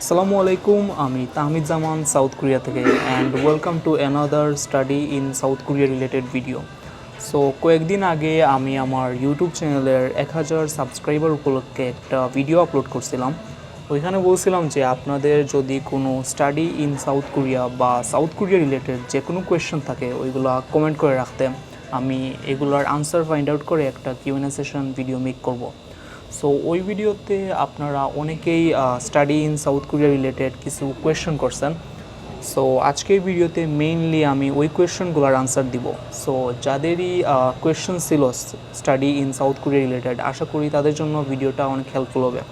আসসালামু আলাইকুম, আমি তাহমিদ জামান সাউথ কোরিয়া থেকে and welcome to another study in South Korea related video so কয়েকদিন আগে আমি আমার ইউটিউব চ্যানেলের এক হাজার সাবস্ক্রাইবার উপলক্ষে একটা ভিডিও আপলোড করছিলাম। ওইখানে বলছিলাম যে আপনাদের যদি কোনো স্টাডি ইন সাউথ কোরিয়া বা সাউথ কোরিয়া রিলেটেড যে কোনো কোয়েশ্চেন থাকে, ওইগুলো কমেন্ট করে রাখতে। আমি এগুলোর আনসার ফাইন্ড আউট করে একটা কিউএনএ সেশন ভিডিও মেক করব। সো ওই ভিডিওতে আপনারা অনেকেই study in South Korea related কিছু কোয়েশ্চেন করছেন। সো আজকের ভিডিওতে মেইনলি আমি ওই কোয়েশ্চেনগুলোর আনসার দিব। সো যাদেরই কোয়েশ্চেন ছিল study in South Korea related আশা করি তাদের জন্য ভিডিওটা অনেক হেল্পফুল হবে।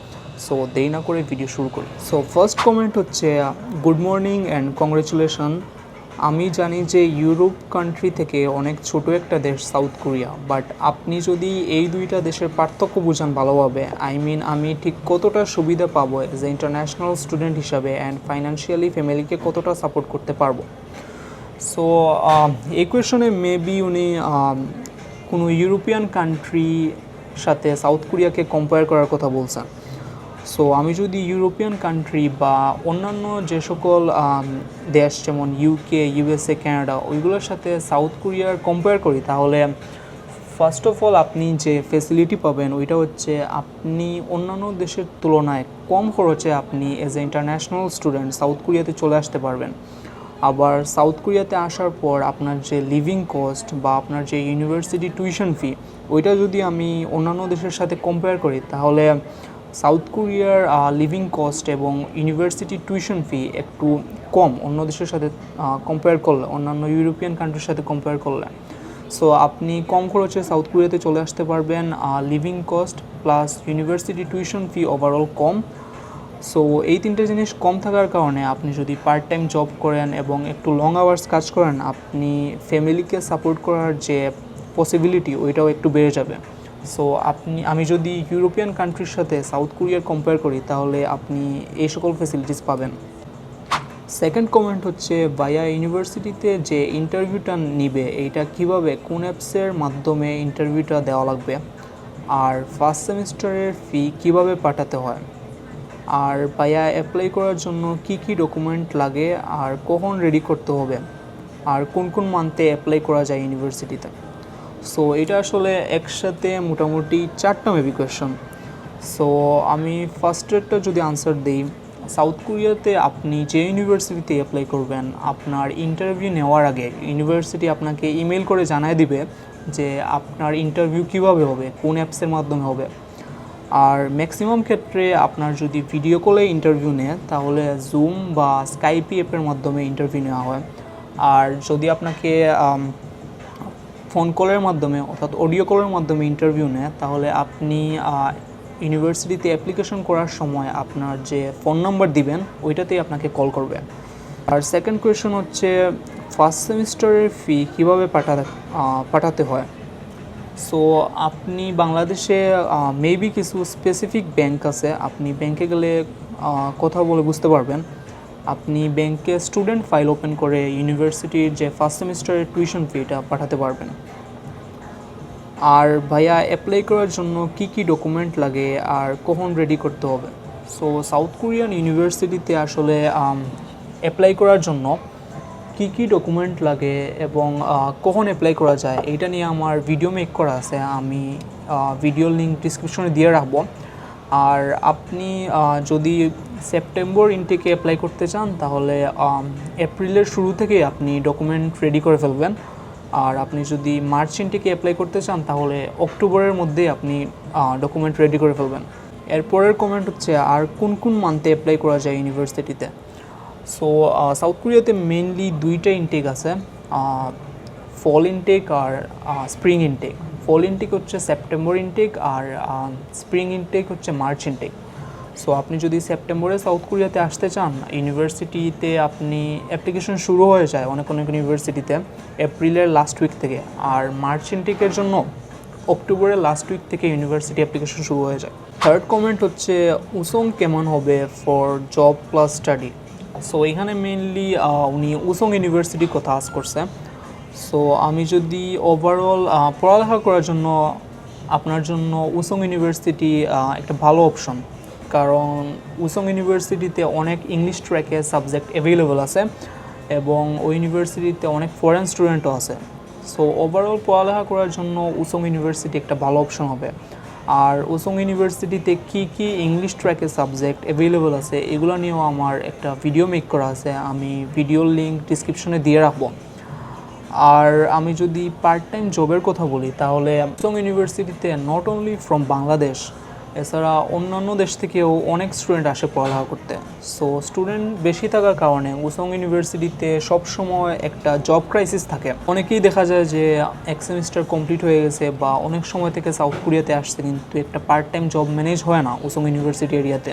সো দেরি না করে ভিডিও শুরু করি। সো ফার্স্ট কমেন্ট হচ্ছে গুড মর্নিং অ্যান্ড কংগ্রেচুলেশন আমি জানি যে ইউরোপ কান্ট্রি থেকে অনেক ছোট একটা দেশ সাউথ কোরিয়া বাট আপনি যদি এই দুইটা দেশের পার্থক্য বুঝান ভালোভাবে আই মিন আমি ঠিক কতটা সুবিধা পাবো এজ এ ইন্টারন্যাশনাল স্টুডেন্ট হিসাবে অ্যান্ড ফাইন্যান্সিয়ালি ফ্যামিলিকে কতটা সাপোর্ট করতে পারব? সো এই কোয়েশনে মেবি উনি কোনো ইউরোপিয়ান কান্ট্রি সাথে সাউথ কোরিয়াকে কম্পেয়ার করার কথা বলছেন। সো আমি যদি ইউরোপিয়ান কান্ট্রি বা অন্যান্য যে সকল দেশ যেমন ইউকে ইউএসএ কানাডা ওইগুলোর সাথে সাউথ কোরিয়ার কম্পেয়ার করি, তাহলে ফার্স্ট অফ অল আপনি যে ফেসিলিটি পাবেন, ওইটা হচ্ছে আপনি অন্যান্য দেশের তুলনায় কম খরচে আপনি as a international student south কোরিয়াতে চলে আসতে পারবেন। আবার সাউথ কোরিয়াতে আসার পর আপনার যে লিভিং কস্ট বা আপনার যে ইউনিভার্সিটি টিউশন ফি ওইটা যদি আমি অন্যান্য দেশের সাথে কম্পেয়ার করি, তাহলে সাউথ কোরিয়ার লিভিং কস্ট এবং ইউনিভার্সিটি টিউশন ফি একটু কম। অন্য দেশের সাথে কম্পেয়ার করলে, অন্যান্য ইউরোপিয়ান কান্ট্রির সাথে কম্পেয়ার করলে। সো আপনি কম খরচে সাউথ কোরিয়াতে চলে আসতে পারবেন living cost plus university tuition fee overall কম। সো এই তিনটে জিনিস কম থাকার কারণে আপনি যদি পার্ট টাইম জব করেন এবং একটু লং আওয়ার্স কাজ করেন, আপনি ফ্যামিলিকে সাপোর্ট করার যে পসিবিলিটি ওইটাও একটু বেড়ে যাবে। সো আপনি, আমি যদি ইউরোপিয়ান কান্ট্রির সাথে সাউথ কোরিয়ার কম্পেয়ার করি, তাহলে আপনি এই সকল ফেসিলিটিস পাবেন। সেকেন্ড কমেন্ট হচ্ছে বায়া ইউনিভার্সিটিতে যে ইন্টারভিউটা নিবে, এইটা কীভাবে, কোন অ্যাপসের মাধ্যমে ইন্টারভিউটা দেওয়া লাগবে? আর ফার্স্ট সেমিস্টারের ফি কীভাবে পাঠাতে হয়? আর বায়া অ্যাপ্লাই করার জন্য কি কি ডকুমেন্ট লাগে? আর কখন রেডি করতে হবে? আর কোন কোন মান্থে অ্যাপ্লাই করা যায় ইউনিভার্সিটিতে সো এটা আসলে একসাথে মোটামুটি চারটা মেবি কোয়েশন সো আমি ফার্স্টেরটা যদি আনসার দিই সাউথ কোরিয়াতে আপনি যে ইউনিভার্সিটিতে অ্যাপ্লাই করবেন, আপনার ইন্টারভিউ নেওয়ার আগে ইউনিভার্সিটি আপনাকে ইমেল করে জানায় দিবে যে আপনার ইন্টারভিউ কীভাবে হবে, কোন অ্যাপসের মাধ্যমে হবে। আর ম্যাক্সিমাম ক্ষেত্রে আপনার যদি ভিডিও কলে ইন্টারভিউ নেয়, তাহলে জুম বা স্কাইপি অ্যাপের মাধ্যমে ইন্টারভিউ নেওয়া হয়। আর যদি আপনাকে ফোন কলের মাধ্যমে অর্থাৎ অডিও কলের মাধ্যমে ইন্টারভিউ নেয়, তাহলে আপনি ইউনিভার্সিটিতে অ্যাপ্লিকেশন করার সময় আপনার যে ফোন নাম্বার দিবেন, ওইটাতেই আপনাকে কল করবে। আর সেকেন্ড কোয়েশন হচ্ছে ফার্স্ট সেমিস্টারের ফি কীভাবে পাঠাতে পাঠাতে হয়? সো আপনি বাংলাদেশে মেবি কিছু স্পেসিফিক ব্যাংক আছে, আপনি ব্যাংকে গেলে কথা বলে বুঝতে পারবেন। আপনি ব্যাংকে স্টুডেন্ট ফাইল ওপেন করে ইউনিভার্সিটির যে ফার্স্ট সেমিস্টারের টিউশন ফিটা পাঠাতে পারবেন। আর ভাইয়া অ্যাপ্লাই করার জন্য কি কি ডকুমেন্ট লাগে আর কখন রেডি করতে হবে? সো সাউথ কোরিয়ান ইউনিভার্সিটিতে আসলে অ্যাপ্লাই করার জন্য কি কি ডকুমেন্ট লাগে এবং কখন অ্যাপ্লাই করা যায় এটা নিয়ে আমার ভিডিও মেক করা আছে। আমি ভিডিও লিঙ্ক ডিসক্রিপশনে দিয়ে রাখব। আর আপনি যদি সেপ্টেম্বর ইনটেকে অ্যাপ্লাই করতে চান, তাহলে এপ্রিলের শুরু থেকেই আপনি ডকুমেন্ট রেডি করে ফেলবেন। আর আপনি যদি মার্চ ইনটেকে অ্যাপ্লাই করতে চান, তাহলে অক্টোবরের মধ্যেই আপনি ডকুমেন্ট রেডি করে ফেলবেন। এরপরের কমেন্ট হচ্ছে, আর কোন কোন মান্থে অ্যাপ্লাই করা যায় ইউনিভার্সিটিতে সো সাউথ কোরিয়াতে মেনলি দুইটা ইনটেক আছে ফল ইনটেক আর স্প্রিং ইনটেক ফল ইনটেক হচ্ছে সেপ্টেম্বর ইনটেক আর স্প্রিং ইনটেক হচ্ছে মার্চ ইনটেক সো আপনি যদি সেপ্টেম্বরে সাউথ কোরিয়াতে আসতে চান ইউনিভার্সিটিতে আপনি অ্যাপ্লিকেশন শুরু হয়ে যায় অনেক অনেক ইউনিভার্সিটিতে এপ্রিলের লাস্ট উইক থেকে। আর মার্চ ইনটেকের জন্য অক্টোবরের লাস্ট উইক থেকে ইউনিভার্সিটি অ্যাপ্লিকেশন শুরু হয়ে যায়। থার্ড কমেন্ট হচ্ছে, উসং কেমন হবে for job plus study so এখানে মেনলি উনি উসং ইউনিভার্সিটির কথা আস করছে। সো আমি যদি ওভারঅল পড়ালেখা করার জন্য, আপনার জন্য উসং ইউনিভার্সিটি একটা ভালো অপশন কারণ উসং ইউনিভার্সিটিতে অনেক ইংলিশ ট্র্যাকে সাবজেক্ট অ্যাভেলেবল আছে এবং ওই ইউনিভার্সিটিতে অনেক ফরেন স্টুডেন্টও আছে। সো ওভারঅল পড়ালেখা করার জন্য উসং ইউনিভার্সিটি একটা ভালো অপশন হবে। আর উসং ইউনিভার্সিটিতে কি কি ইংলিশ ট্র্যাকের সাবজেক্ট অ্যাভেলেবল আছে, এগুলো নিয়েও আমার একটা ভিডিও মেক করা আছে। আমি ভিডিওর লিঙ্ক ডিসক্রিপশনে দিয়ে রাখব। আর আমি যদি পার্ট টাইম জবের কথা বলি, তাহলে উসং ইউনিভার্সিটিতে নট অনলি ফ্রম বাংলাদেশ এছাড়া অন্যান্য দেশ থেকেও অনেক স্টুডেন্ট আসে পড়ালেখা করতে। সো স্টুডেন্ট বেশি থাকার কারণে উসং ইউনিভার্সিটিতে সবসময় একটা জব ক্রাইসিস থাকে। অনেকেই দেখা যায় যে এক সেমিস্টার কমপ্লিট হয়ে গেছে বা অনেক সময় থেকে সাউথ কোরিয়াতে আসছে, কিন্তু একটা পার্ট টাইম জব ম্যানেজ হয় না উসং ইউনিভার্সিটি এরিয়াতে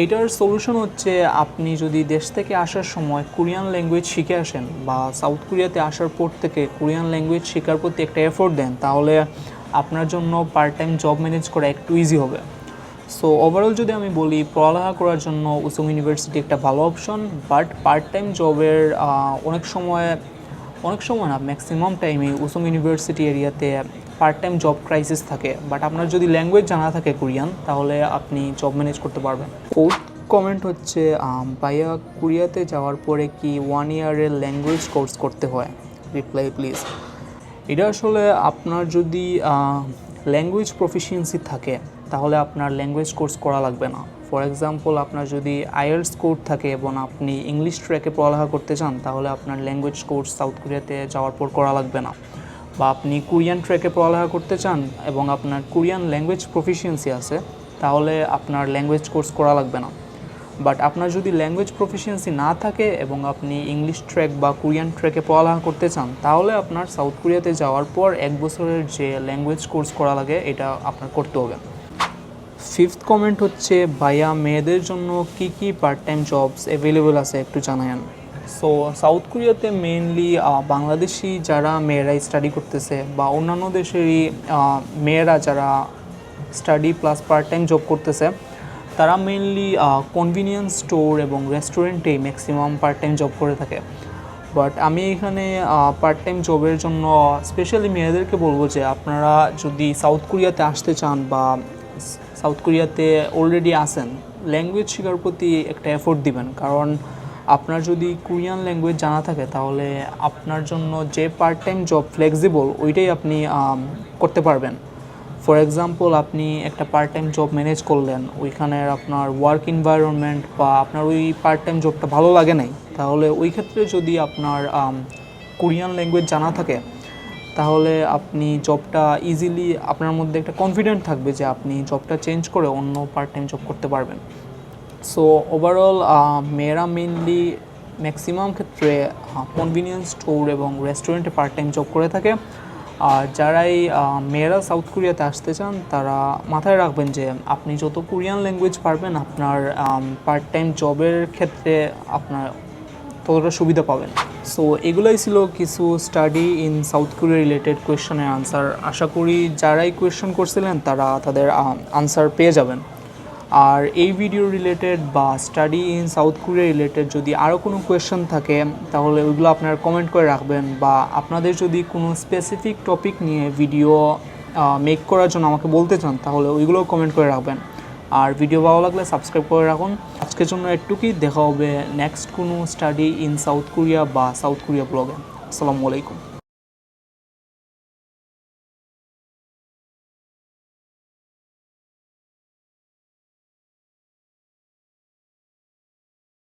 এইটার সলিউশন হচ্ছে আপনি যদি দেশ থেকে আসার সময় কোরিয়ান ল্যাঙ্গুয়েজ শিখে আসেন বা সাউথ কোরিয়াতে আসার পর থেকে কোরিয়ান ল্যাঙ্গুয়েজ শেখার প্রতি একটা এফোর্ট দেন, তাহলে আপনার জন্য পার্ট টাইম জব ম্যানেজ করা একটু ইজি হবে। সো ওভারঅল যদি আমি বলি, পড়ালেখা করার জন্য উসুং ইউনিভার্সিটি একটা ভালো অপশন বাট পার্ট টাইম জবের অনেক সময় অনেক সময় না ম্যাক্সিমাম টাইমে উসুং ইউনিভার্সিটি এরিয়াতে পার্ট টাইম জব ক্রাইসিস থাকে। বাট আপনার যদি ল্যাঙ্গুয়েজ জানা থাকে কোরিয়ান তাহলে আপনি জব ম্যানেজ করতে পারবেন। ফোর্থ কমেন্ট হচ্ছে ভাইয়া কোরিয়াতে যাওয়ার পরে কি ওয়ান ইয়ারের ল্যাঙ্গুয়েজ কোর্স করতে হয়? রিপ্লাই প্লিজ এটা আসলে আপনার যদি ল্যাঙ্গুয়েজ প্রফিসিয়েন্সি থাকে, তাহলে আপনার ল্যাঙ্গুয়েজ কোর্স করা লাগবে না। ফর এক্সাম্পল আপনার যদি আইএলস কোর্স থাকে এবং আপনি ইংলিশ ট্র্যাকে পড়ালেখা করতে চান, তাহলে আপনার ল্যাঙ্গুয়েজ কোর্স সাউথ কোরিয়াতে যাওয়ার পর করা লাগবে না। বা আপনি কোরিয়ান ট্র্যাকে পড়ালেখা করতে চান এবং আপনার কোরিয়ান ল্যাঙ্গুয়েজ প্রফিসিয়েন্সি আছে, তাহলে আপনার ল্যাঙ্গুয়েজ কোর্স করা লাগবে না। বাট আপনার যদি ল্যাঙ্গুয়েজ প্রফিসিয়েন্সি না থাকে এবং আপনি ইংলিশ ট্র্যাক বা কোরিয়ান ট্র্যাকে পড়ালেখা করতে চান, তাহলে আপনার সাউথ কোরিয়াতে যাওয়ার পর এক বছরের যে ল্যাঙ্গুয়েজ কোর্স করা লাগে, এটা আপনার করতে হবে। ফিফথ কমেন্ট হচ্ছে, ভাইয়া, মেয়েদের জন্য কি কি পার্ট টাইম জবস অ্যাভেলেবল আছে একটু জানায়েন? সো সাউথ কোরিয়াতে মেইনলি বাংলাদেশি যারা মেয়েরা স্টাডি করতেছে বা অন্যান্য দেশেরই মেয়েরা যারা study plus part time job করতেছে, তারা মেইনলি কনভিনিয়েন্স স্টোর এবং রেস্টুরেন্টেই ম্যাক্সিমাম পার্ট টাইম জব করে থাকে। বাট আমি এখানে পার্ট টাইম জবের জন্য স্পেশালি মেয়েদেরকে বলব যে, আপনারা যদি সাউথ কোরিয়াতে আসতে চান বা সাউথ কোরিয়াতে অলরেডি আসেন ল্যাঙ্গুয়েজ শেখার প্রতি একটা এফোর্ট দিবেন। কারণ আপনার যদি কোরিয়ান ল্যাঙ্গুয়েজ জানা থাকে, তাহলে আপনার জন্য যে পার্ট টাইম জব ফ্লেক্সিবল ওইটাই আপনি করতে পারবেন। ফর এক্সাম্পল আপনি একটা পার্ট টাইম জব ম্যানেজ করলেন ওইখানের আপনার ওয়ার্ক এনভায়রনমেন্ট বা আপনার ওই পার্ট টাইম জবটা ভালো লাগে নাই, তাহলে ওই ক্ষেত্রে যদি আপনার কোরিয়ান ল্যাঙ্গুয়েজ জানা থাকে তাহলে আপনি জবটা ইজিলি আপনার মধ্যে একটা কনফিডেন্ট থাকবে যে আপনি জবটা চেঞ্জ করে অন্য পার্ট টাইম জব করতে পারবেন। সো ওভারঅল মেয়েরা মেনলি ম্যাক্সিমাম ক্ষেত্রে কনভিনিয়েন্স স্টোর এবং রেস্টুরেন্টে পার্ট টাইম জব করে থাকে। আর যারাই মেয়েরা সাউথ কোরিয়াতে আসতে চান, তারা মাথায় রাখবেন যে আপনি যত কোরিয়ান ল্যাঙ্গুয়েজ পারবেন, আপনার পার্ট টাইম জবের ক্ষেত্রে আপনার ততটা সুবিধা পাবেন। সো এগুলোই ছিল কিছু study in south Korea related কোয়েশনের answer আশা করি যারাই কোয়েশ্চেন করছিলেন, তারা তাদের আনসার পেয়ে যাবেন। আর এই ভিডিও রিলেটেড বা study in south Korea related যদি আরও কোনো কোয়েশ্চেন থাকে, তাহলে ওইগুলো আপনারা কমেন্ট করে রাখবেন বা আপনাদের যদি কোনো স্পেসিফিক টপিক নিয়ে ভিডিও মেক করার জন্য আমাকে বলতে চান, তাহলে ওইগুলোও কমেন্ট করে রাখবেন। আর ভিডিও ভালো লাগলে সাবস্ক্রাইব করে রাখুন। আজকের জন্য একটুকুই, দেখা হবে নেক্সট কোনো স্টাডি ইন সাউথ কোরিয়া বা সাউথ কোরিয়া ব্লগে আসসালামু আলাইকুম।